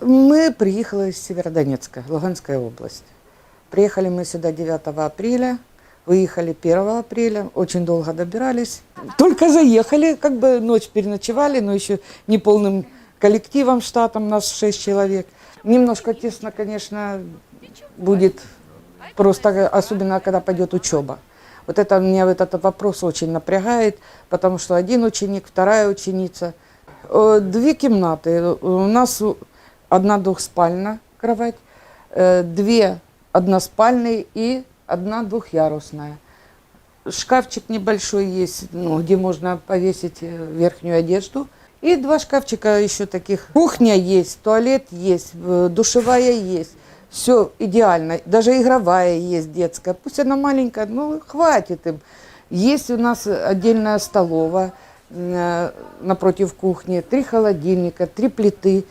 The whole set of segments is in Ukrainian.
Мы приехали из Северодонецка, Луганская область. Приехали мы сюда 9 апреля, выехали 1 апреля, очень долго добирались. Только заехали, как бы ночь переночевали, но еще не полным коллективом, штатом, нас 6 человек. Немножко тесно, конечно, будет просто, особенно когда пойдет учеба. Вот это меня вот этот вопрос очень напрягает, потому что один ученик, вторая ученица. Э, Две комнаты. У нас одна двухспальная кровать, э, две односпальные и одна двухъярусная. Шкафчик небольшой есть, ну, где можно повесить э, верхнюю одежду. И два шкафчика еще таких. Кухня есть, туалет есть, душевая есть. Все идеально. Даже игровая есть детская. Пусть она маленькая, но хватит им. Есть у нас отдельная столовая э, напротив кухни, три холодильника, три плиты.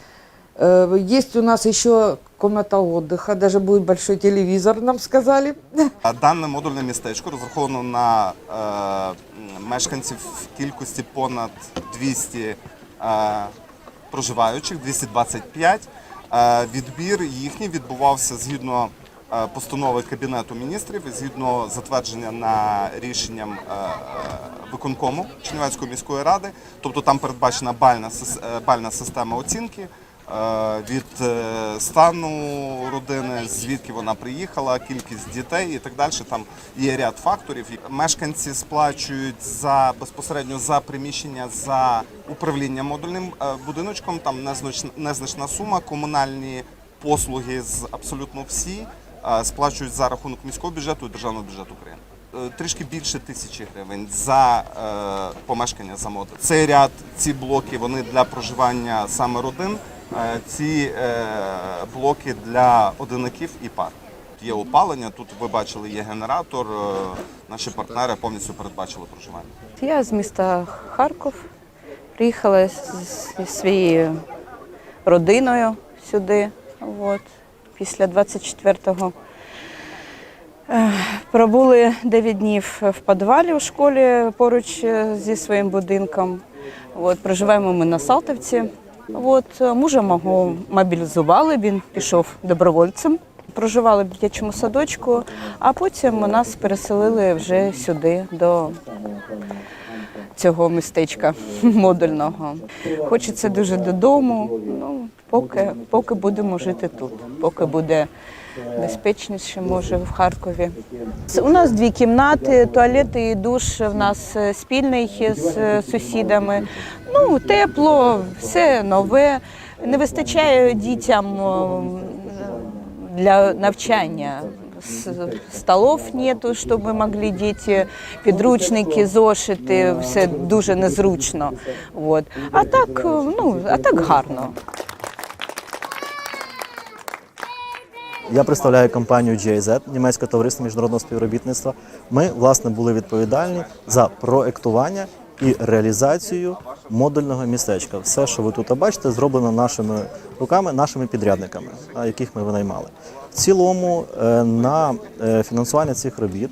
Э, Есть у нас еще комната отдыха, даже будет большой телевизор, нам сказали. Дане модульне містечко розраховано на е, мешканців в кількості понад 200 е, проживаючих, 225. Е, відбір їхній відбувався згідно е, постанови Кабінету міністрів згідно затвердження на рішенням е, е, виконкому Чернівецької міської ради. Тобто там передбачена бальна, е, бальна система оцінки від е, стану родини, звідки вона приїхала, кількість дітей і так далі. Там є ряд факторів. Мешканці сплачують за безпосередньо за приміщення за управління модульним е, будиночком. Там незначна, незначна сума. Комунальні послуги з абсолютно всі е, сплачують за рахунок міського бюджету і державного бюджету України. Е, Трішки більше тисячі гривень за е, помешкання за модуль. Цей ряд, ці блоки, вони для проживання саме родин. Е, ці е, блоки для одинаків і пар. Є опалення. Тут ви бачили, є генератор. Е, наші партнери повністю передбачили проживання. Я з міста Харків приїхала зі своєю родиною сюди. От, після 24-го. Е, Пробули 9 днів в підвалі у школі поруч зі своїм будинком. От, проживаємо ми на Салтівці. От, е, мужа мого мобілізували, він пішов добровольцем. Проживали в дитячому садочку, а потім нас переселили вже сюди, до цього містечка модульного. Хочеться дуже додому. Ну, поки, поки будемо жити тут, поки буде безпечніше, може, в Харкові. У нас дві кімнати, туалет і душ в нас е, спільний з е, сусідами. Ну, тепло, все нове. Не вистачає дітям для навчання. Столов нету, чтобы могли діти, підручники, зошити, все дуже незручно. От. А так, ну, а так гарно. Я представляю компанію GIZ, німецьке товариство міжнародного співробітництва. Ми власне були відповідальні за проектування і реалізацію модульного містечка. Все, що ви тут бачите, зроблено нашими руками, нашими підрядниками, яких ми винаймали. В цілому е, на е, фінансування цих робіт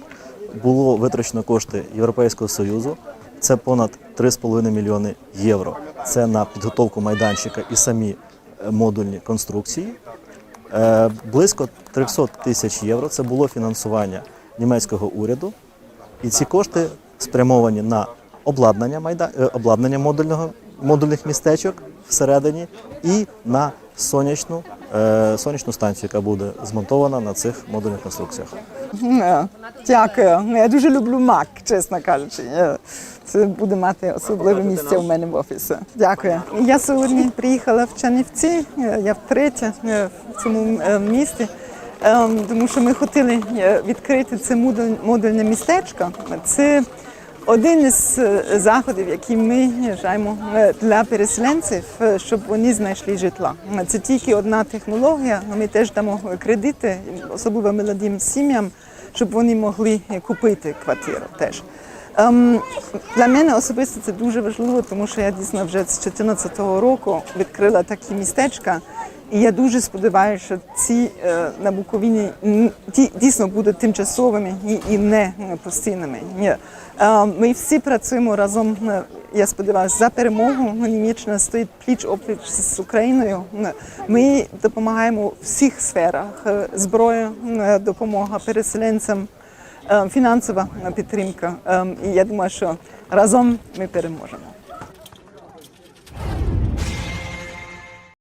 було витрачено кошти Європейського союзу. Це понад 3,5 мільйони євро. Це на підготовку майданчика і самі е, модульні конструкції. Е, Близько 300 тисяч євро це було фінансування німецького уряду, і ці кошти спрямовані на обладнання майда... е, обладнання модульного модульних містечок всередині і на сонячну, сонячну станцію, яка буде змонтована на цих модульних конструкціях. Е, Дякую. Я дуже люблю мак, чесно кажучи. Е, Це буде мати особливе місце у мене в офісі. Дякую. Я сьогодні приїхала в Чернівці. Е, Я втретє е, в цьому е, місті. е, Тому що ми хотіли е, відкрити це модуль- модульне містечко. Це один із е, заходів, які ми вважаємо для переселенців, е, щоб вони знайшли житло. Це тільки одна технологія. Ми теж дамо кредити, особливо молодим сім'ям, щоб вони могли купити квартиру теж. Ем, для мене особисто це дуже важливо, тому що я дійсно вже з 2014 року відкрила такі містечка. І я дуже сподіваюся, що ці е, на Буковині дійсно будуть тимчасовими і, не е, постійними. Ні. Е, ми всі працюємо разом. Я сподіваюся, за перемогу Німеччина стоїть пліч опліч з Україною. Ми допомагаємо в всіх сферах: зброя, допомога переселенцям, фінансова підтримка. Е, І я думаю, що разом ми переможемо.